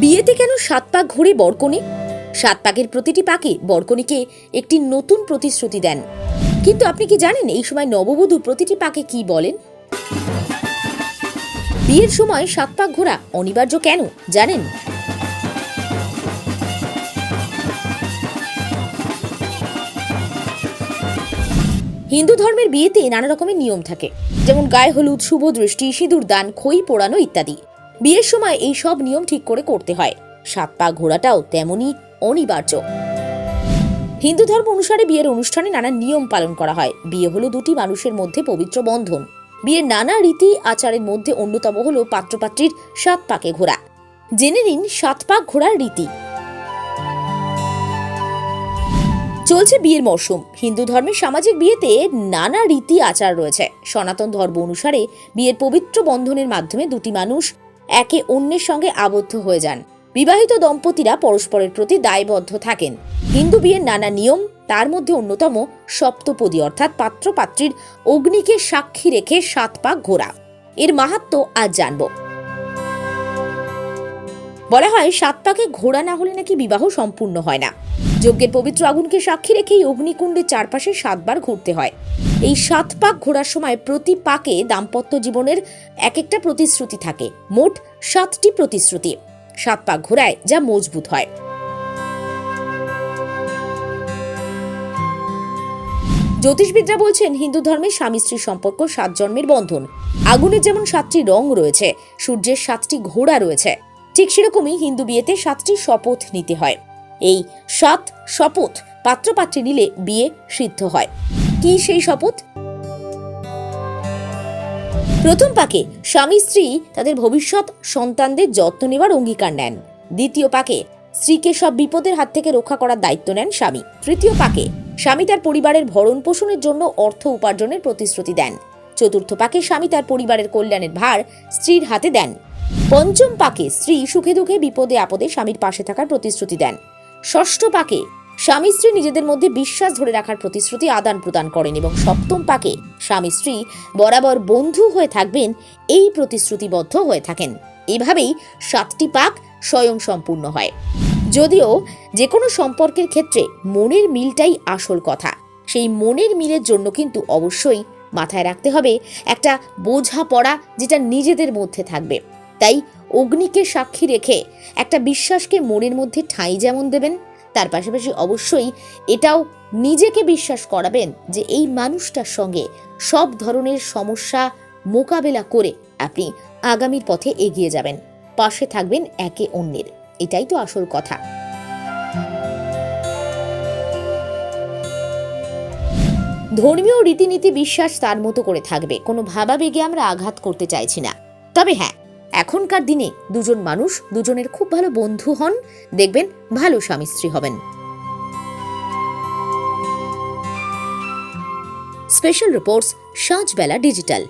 বিয়েতে কেন সাত পাক ঘুরে বরকনে? সাত পাকের প্রতিটি পাকে বরকনেকে একটি নতুন প্রতিশ্রুতি দেন। কিন্তু আপনি কি জানেন এই সময় নববধূ প্রতিটি পাকে কি বলেন? বিয়ের সময় সাত পাক ঘোরা অনিবার্য কেন, জানেন? হিন্দু ধর্মের বিয়েতে নানা রকমের নিয়ম থাকে। যেমন গায়ে হলুদ, শুভ দৃষ্টি, সিঁদুর, দান, খই, পোড়ানো ইত্যাদি। বিয়ের সময় এই সব নিয়ম ঠিক করে করতে হয়। সাত পা ঘোরাটাও তেমনই অনিবার্য। হিন্দু ধর্ম অনুসারে বিয়ের অনুষ্ঠানে নানা নিয়ম পালন করা হয়। বিয়ে হলো দুটি মানুষের মধ্যে পবিত্র বন্ধন। বিয়ের নানা রীতি আচারের মধ্যে অন্যতম হলো পাত্রপাত্রীর সাত পাকে ঘোরা। জেনে নিন সাত পাক ঘোরার রীতি। চলছে বিয়ের মরশুম। হিন্দু ধর্মের সামাজিক বিয়েতে নানা রীতি আচার রয়েছে। সনাতন ধর্ম অনুসারে বিয়ের পবিত্র বন্ধনের মাধ্যমে দুটি মানুষ একে অন্যের সঙ্গে আবদ্ধ হয়ে যান। বিবাহিত দম্পতিরা পরস্পরের প্রতি দায়বদ্ধ থাকেন। হিন্দু বিয়ের নানা নিয়ম, তার মধ্যে অন্যতম সপ্তপদী, অর্থাৎ পাত্র পাত্রীর অগ্নিকে সাক্ষী রেখে সাত পাক ঘোরা। এর মাহাত্ম আজ জানব। বলা হয়, সাত পাকে ঘোড়া না হলে নাকি বিবাহ সম্পূর্ণ হয় না। যজ্ঞের পবিত্র আগুনকে সাক্ষী রেখেই অগ্নিকুণ্ডের চারপাশে সাতবার ঘুরতে হয়। এই সাত পাক ঘোরার সময় প্রতি পাকে দাম্পত্য জীবনের এক একটা প্রতিশ্রুতি থাকে। মোট সাতটি প্রতিশ্রুতি। সাত পাক ঘোরায় যা মজবুত হয়। জ্যোতিষবিদরা বলছেন, হিন্দু ধর্মে স্বামী স্ত্রীর সম্পর্ক, সাত জন্মের বন্ধন। আগুনের যেমন সাতটি রং রয়েছে, সূর্যের সাতটি ঘোড়া রয়েছে, ঠিক সেরকমই হিন্দু বিয়েতে সাতটি শপথ নিতে হয়। এই সাত শপথ পাত্রপাত্রী নিলে বিয়ে সিদ্ধ হয়। কি সেই শপথ? প্রথম পাকে স্বামী স্ত্রী তাদের ভবিষ্যৎ সন্তানদের যত্ন নেওয়ার অঙ্গীকার নেন। দ্বিতীয় পাকে স্ত্রীকে সব বিপদের হাত থেকে রক্ষা করার দায়িত্ব নেন স্বামী। তৃতীয় পাকে স্বামী তার পরিবারের ভরণ পোষণের জন্য অর্থ উপার্জনের প্রতিশ্রুতি দেন। চতুর্থ পাকে স্বামী তার পরিবারের কল্যাণের ভার স্ত্রীর হাতে দেন। পঞ্চম পাকে স্ত্রী সুখে দুঃখে বিপদে আপদে স্বামীর পাশে থাকার প্রতিশ্রুতি দেন। ষষ্ঠ পাকে স্বামী স্ত্রী নিজেদের মধ্যে বিশ্বাস ধরে রাখার প্রতিশ্রুতি আদান প্রদান করেন এবং সপ্তম পাকে স্বামী স্ত্রী বরাবর বন্ধু হয়ে থাকবেন এই প্রতিশ্রুতিবদ্ধ হয়ে থাকেন। এভাবেই সাতটি পাক স্বয়ং সম্পূর্ণ হয়। যদিও যে কোনো সম্পর্কের ক্ষেত্রে মনের মিলটাই আসল কথা। সেই মনের মিলের জন্য কিন্তু অবশ্যই মাথায় রাখতে হবে একটা বোঝাপড়া যেটা নিজেদের মধ্যে থাকবে। তাই অগ্নিকে সাক্ষী রেখে একটা বিশ্বাসকে মনের মধ্যে ঠাঁই যেমন দেবেন, তার পাশাপাশি অবশ্যই এটাও নিজেকে বিশ্বাস করাবেন যে এই মানুষটার সঙ্গে সব ধরনের সমস্যা মোকাবেলা করে আপনি আগামীর পথে এগিয়ে যাবেন, পাশে থাকবেন একে অন্যের। এটাই তো আসল কথা। ধর্মীয় রীতিনীতি বিশ্বাস তার মতো করে থাকবে, কোনো ভাবাবেগে আমরা আঘাত করতে চাইছি না। তবে হ্যাঁ এখনকার দিনে দুজন মানুষ দুজনের খুব ভালো বন্ধু হন, দেখবেন ভালো স্বামী স্ত্রী হবেন। Special reports Sajbela digital.